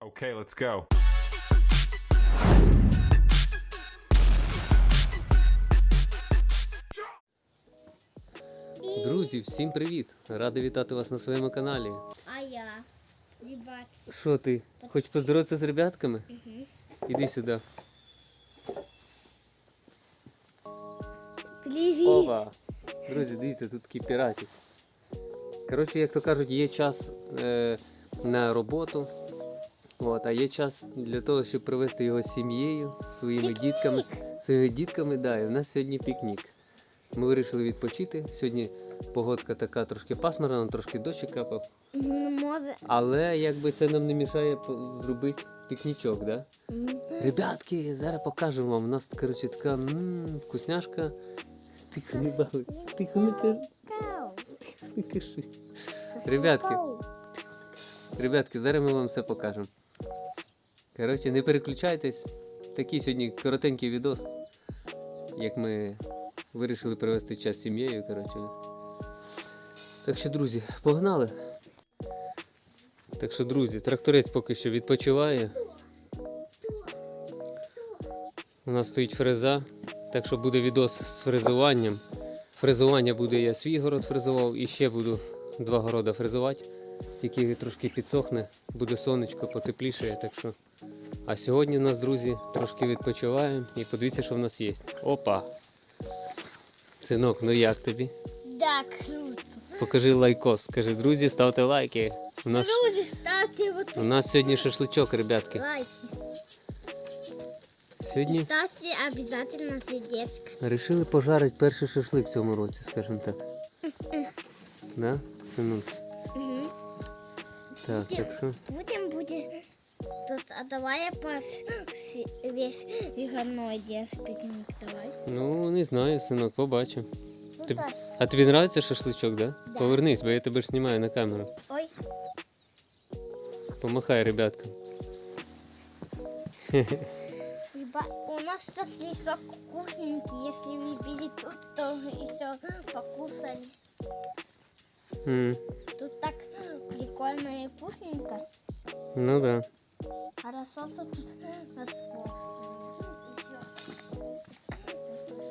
Okay, let's go. Друзі, всім привіт! Радий вітати вас на своєму каналі. А я. Ребят. Що ти? Хочеш поздороватися з ребятками? Угу. Іди сюди. Привіт. Опа! Друзі, дивіться, тут такий піратик. Коротше, як то кажуть, є час е, на роботу, от, а є час для того, щоб привезти його з сім'єю, своїми дітками. Своїми дітками, да, і в нас сьогодні пікнік. Ми вирішили відпочити. Сьогодні погодка така трошки пасмурна, трошки дощик капав. Ну, може. Але якби це нам не мішає зробити пікнічок, да? Мгм. Ребятки, зараз покажемо вам. У нас коротше така м, вкусняшка. Тихо не балуйся, тихо не кажи, Кау. не кажи. Ребятки. Ребятки, зараз ми вам все покажемо. Коротше, не переключайтесь. Такий сьогодні коротенький відос, як ми вирішили провести час з сім'єю. Коротше. Так що, друзі, погнали. Так що, друзі, тракторець поки що відпочиває. У нас стоїть фреза, так що буде відос з фрезуванням. Фрезування буде я свій город фрезував і ще буду два города фрезувати. Тільки трошки підсохне, буде сонечко, потепліше, так що. А сьогодні в нас, друзі, трошки відпочиваємо і подивіться, що в нас є. Опа! Синок, ну як тобі? Да, круто. Покажи лайкос. Скажи, друзі, ставте лайки. У нас, Друзі, ставте вот у нас сьогодні шашличок, ребятки. лайки. Сьогодні Ставьте обязательно сердечко. Решили пожарити перший шашлик в цьому році, скажімо так. Да? Синок? Угу. Так, так що. Будем будет тут, а давай я по весь выходной день пикник давай. Ну, не знаю, синок, побачимо. Ну Ти- так. А тобі подобається шашличок, да? Да. Повернись, бо я тебе ж знімаю на камеру. Ой, Помахай, ребяткам. Ебать, у нас тут лесок вкусненький. Если вы били тут, то и все покусали. М, Тут так прикольно и вкусненько. Ну да. Что тут нас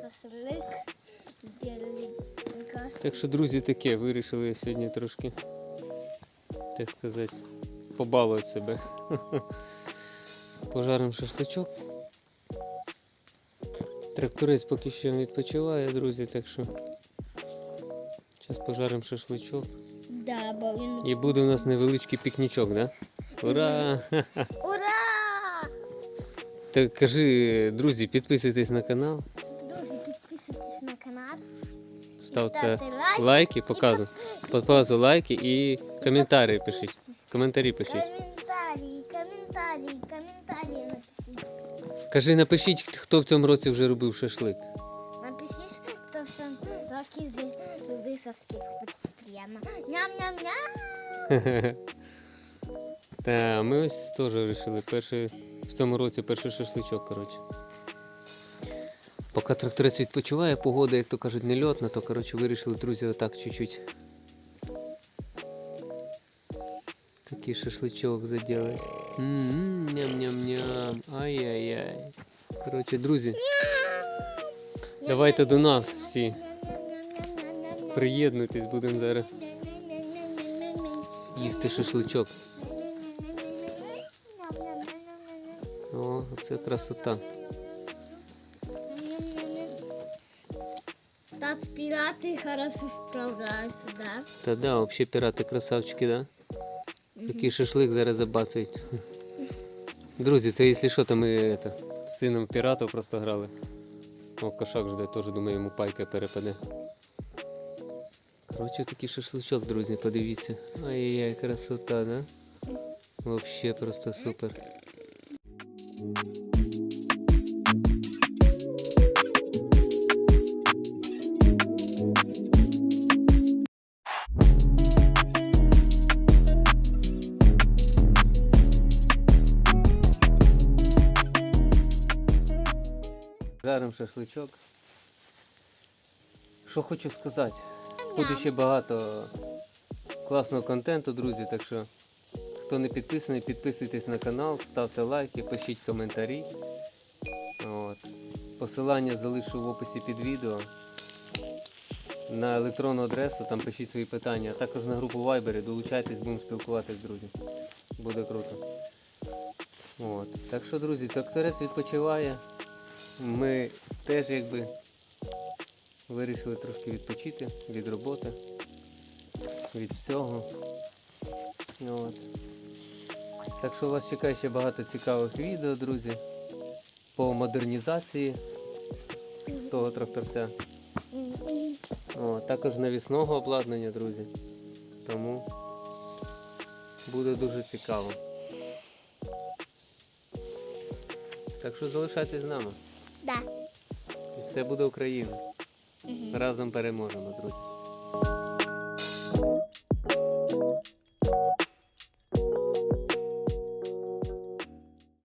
Шашлык Так що, друзі, таке, вирішили сьогодні трошки, так сказати, побалувати себе. Пожаримо шашличок. Тракторець поки що відпочиває, друзі, так що. Зараз пожаримо шашличок. Да, бо він... І буде у нас невеличкий пікнічок, да? Ура! Ура! Так кажи, друзі, підписуйтесь на канал, Друзі, підписуйтесь на канал. ставте лайки. лайки, показуй. Показуй лайки і коментарі пишіть. Коментарі пишіть. Коментарі, коментарі, коментарі напишіть. Кажи, напишіть, хто в цьому році вже робив шашлик. Напишіть, хто все роки любив соски прямо. Ням-ням-ням. Та ми ось теж вирішили в цьому році перший шашличок, коротше. Поки тракторець відпочиває, погода, як то кажуть, не льотна, то коротше вирішили, друзі, отак чуть-чуть. Такий шашличок заділати. Ням-ням-ням. Ай-яй-яй. Коротше, друзі, давайте до нас всі. Приєднуйтесь, будемо зараз їсти шашличок. О, це красота. Так пираты хорошо справляются, да? Та да, взагалі пірати красавчики, да? Такий шашлик зараз забацають. Друзі, це якщо що, то ми это, з сином піратів просто грали. О, кошак жде, теж думаю, йому пайка перепаде. Коротше, такий шашличок, друзі, подивіться. Ай-яй, красота, да? Вообще просто супер. Жарим шашличок. Що хочу сказати. Буде ще багато класного контенту, друзі, так що Хто не підписаний, підписуйтесь на канал, ставте лайки, пишіть коментарі. От. Посилання залишу в описі під відео. На електронну адресу, там пишіть свої питання, а також на групу Viber, долучайтесь, будемо спілкуватись, друзі. Буде круто. От. Так що, друзі, тракторець відпочиває. Ми теж якби вирішили трошки відпочити від роботи, від всього. От. Так що вас чекає ще багато цікавих відео, друзі, по модернізації того тракторця. О, також навісного обладнання, друзі. Тому буде дуже цікаво. Так що залишайтесь з нами. Да. Все буде Україна. Разом переможемо, друзі.